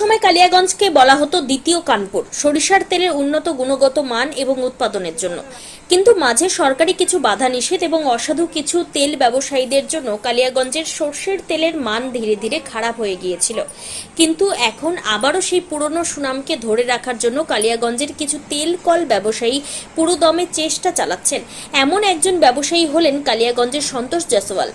সময় কালিয়াগঞ্জকে বলা হতো দ্বিতীয় কানপুর সরিষার তেলের উন্নত গুণগত মান এবং উৎপাদনের জন্য। কিন্তু মাঝে সরকারি কিছু বাধা নিষেধ এবং অসাধু কিছু তেল ব্যবসায়ীদের জন্য কালিয়াগঞ্জের সর্ষের তেলের মান ধীরে ধীরে খারাপ হয়ে গিয়েছিল। কিন্তু এখন আবারও সেই পুরনো সুনামকে ধরে রাখার জন্য কালিয়াগঞ্জের কিছু তেল কল ব্যবসায়ী পুরোদমে চেষ্টা চালাচ্ছেন। এমন একজন ব্যবসায়ী হলেন কালিয়াগঞ্জের সন্তোষ জয়সওয়াল।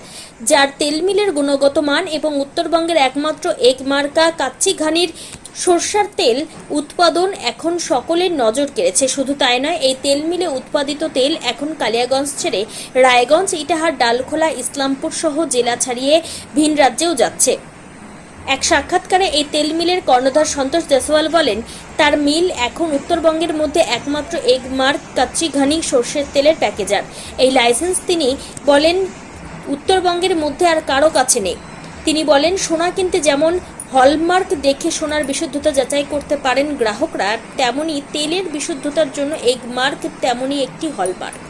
যার তেল মিলের গুণগত মান এবং উত্তরবঙ্গের একমাত্র এক মার্কা কাচ্চি ঘানির সর্ষার তেল উৎপাদন এখন সকলের নজর কেড়েছে। শুধু তাই নয়, এই তেল মিলে উৎপাদিত তেল এখন কালিয়াগঞ্জ ছেড়ে রায়গঞ্জ, ইটাহার, ডালখোলা, ইসলামপুর সহ জেলা ছাড়িয়ে ভিন রাজ্যেও যাচ্ছে। এক সাক্ষাৎকারে এই তেল মিলের কর্ণধার সন্তোষ দেসওয়াল বলেন, তার মিল এখন উত্তরবঙ্গের মধ্যে একমাত্র এগ মার্ক, কাচ্চি ঘানি, সর্ষের তেলের প্যাকেজার। এই লাইসেন্স তিনি বলেন, উত্তরবঙ্গের মধ্যে আর কারও কাছে নেই। তিনি বলেন, সোনা কিনতে যেমন হলমার্ক দেখে সোনার বিশুদ্ধতা যাচাই করতে পারেন গ্রাহকরা, তেমনি তেলের বিশুদ্ধতার জন্য এগ মার্ক তেমনই একটি হলমার্ক,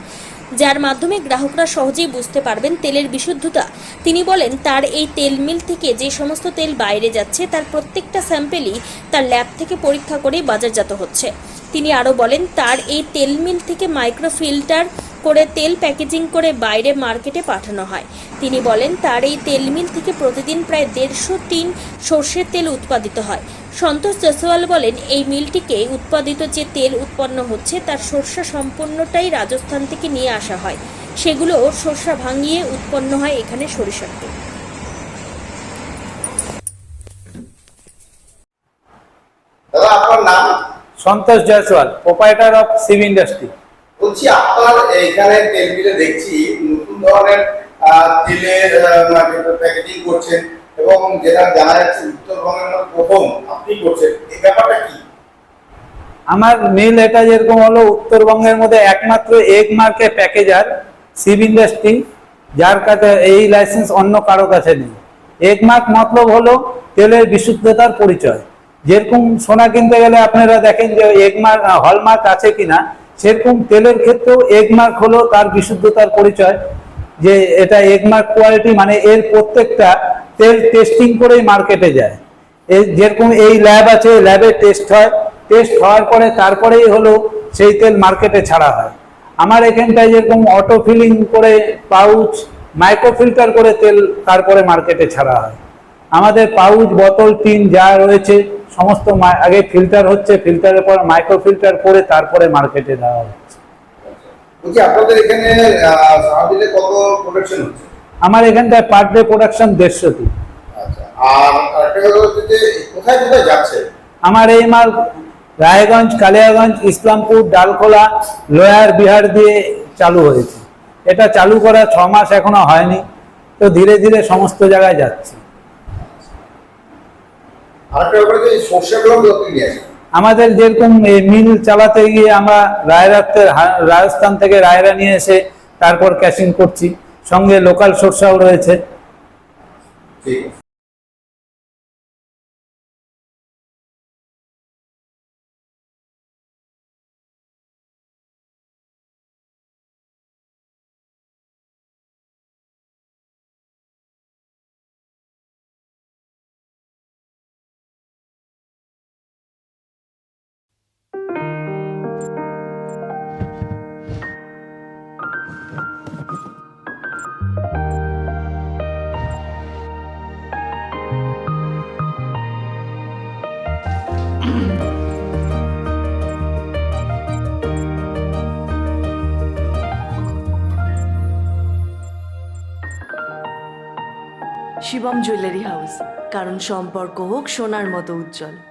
যার মাধ্যমে গ্রাহকরা সহজেই বুঝতে পারবেন তেলের বিশুদ্ধতা। তিনি বলেন, তার এই তেল মিল থেকে যে সমস্ত তেল বাইরে যাচ্ছে, তার প্রত্যেকটা স্যাম্পেলই তার ল্যাব থেকে পরীক্ষা করে বাজারজাত হচ্ছে। তিনি আরও বলেন, তার এই তেল মিল থেকে মাইক্রো ফিল্টার করে তেল প্যাকেজিং করে বাইরে মার্কেটে পাঠানো হয়। তিনি বলেন তার এই তেল মিল থেকে প্রতিদিন প্রায় দেড়শো টিন সর্ষের তেল উৎপাদিত হয়। সন্তোষ জয়সওয়াল বলেন এই মিলটিকে উৎপাদিত যে তেল উৎপন্ন হচ্ছে তার সর্ষা সম্পূর্ণটাই রাজস্থান থেকে নিয়ে আসা হয়। সেগুলো সর্ষা ভাঙিয়ে উৎপন্ন হয় এখানে সরিষার তেল। দাদা আপনার নাম? Santosh Jaiswal proprietor of Shiv industry বলছি, আপনার এখানে তেল মিলে দেখছি নতুন ধরনের তেলের প্যাকেজিং করছেন এবং যেটা জানা যাচ্ছে উত্তরবঙ্গের প্রথম আপনি করছেন, এই ব্যাপারটা কি? আমার মিল এটা যেরকম হলো উত্তরবঙ্গের মধ্যে একমাত্র এক মার্কে প্যাকেজার সিভ ইন্ডাস্ট্রি যার কাছে এই লাইসেন্স অন্য কারও কাছে নেই। এক মার্ক মতলব হলো তেলের বিশুদ্ধতার পরিচয়। যেরকম সোনা কিনতে গেলে আপনারা দেখেন যে এক মার্ক হলমার্ক আছে কিনা সেরকম তেলের ক্ষেত্রেও এক মার্ক হলো তার বিশুদ্ধতার পরিচয়, যে এটা এক মার্ক কোয়ালিটি মানে এর প্রত্যেকটা তেল টেস্টিং করেই মার্কেটে যায়। এই যেরকম এই ল্যাব আছে ল্যাবে টেস্ট হয় টেস্ট হওয়ার পরে তারপরেই হলো সেই তেল মার্কেটে ছাড়া হয়। আমার এখানটায় যেরকম অটো ফিলিং করে পাউচ মাইক্রো ফিল্টার করে তেল তারপরে মার্কেটে ছাড়া হয়। আমাদের পাউচ বোতল টিন যা রয়েছে সমস্ত আগে ফিল্টার হচ্ছে ফিল্টারের পর মাইক্রো ফিল্টার করে তারপরে মার্কেটে দেওয়া হচ্ছে। বলছি আপনাদের এখানে আহ, সারাদিনে কত প্রোডাকশন হচ্ছে? আমার এখানটায় পার ডে প্রোডাকশন দেড়শোটি আমার এই মাল রায়গঞ্জ কালিয়াগঞ্জ ইসলামপুর ডালখোলা লোয়ার বিহার দিয়ে চালু হয়েছে। এটা চালু করা ছ মাস এখনও হয়নি তো ধীরে ধীরে সমস্ত জায়গায় যাচ্ছে আরেকটা ব্যাপারে যে সর্ষেগুলো আপনি নিয়ে আসেন আমাদের যেরকম মিল চালাতে গিয়ে আমরা রায়রাত্রের রাজস্থান থেকে রায়রা নিয়ে এসে তারপর ক্যাশিং করছি। সঙ্গে লোকাল সরষাও রয়েছে। ঠিক আছে। শিবম জুয়েলারি হাউস কারণ সম্পর্ক হোক সোনার মতো উজ্জ্বল।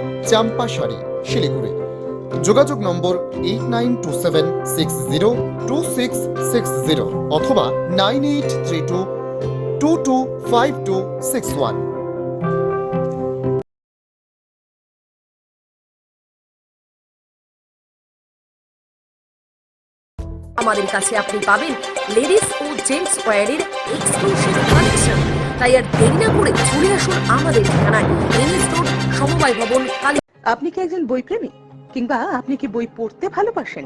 চাম্পাশাড়ি, শিলিগুড়ি। যোগাযোগ নম্বর eight nine two seven six zero two six six zero অথবা nine eight three two two two five two six one. আমাদের কাছে আপনি পাবেন লেডিস ও জেন্টস ওয়্যারের এক্সক্লুসিভ কালেকশন তাই আর দেরি না করে চলে আসুন আমাদের ঠিকানায় এনএস রোড, সমবায় ভবন, কালী আপনি কি একজন বই প্রেমী কিংবা আপনি কি বই পড়তে ভালোবাসেন?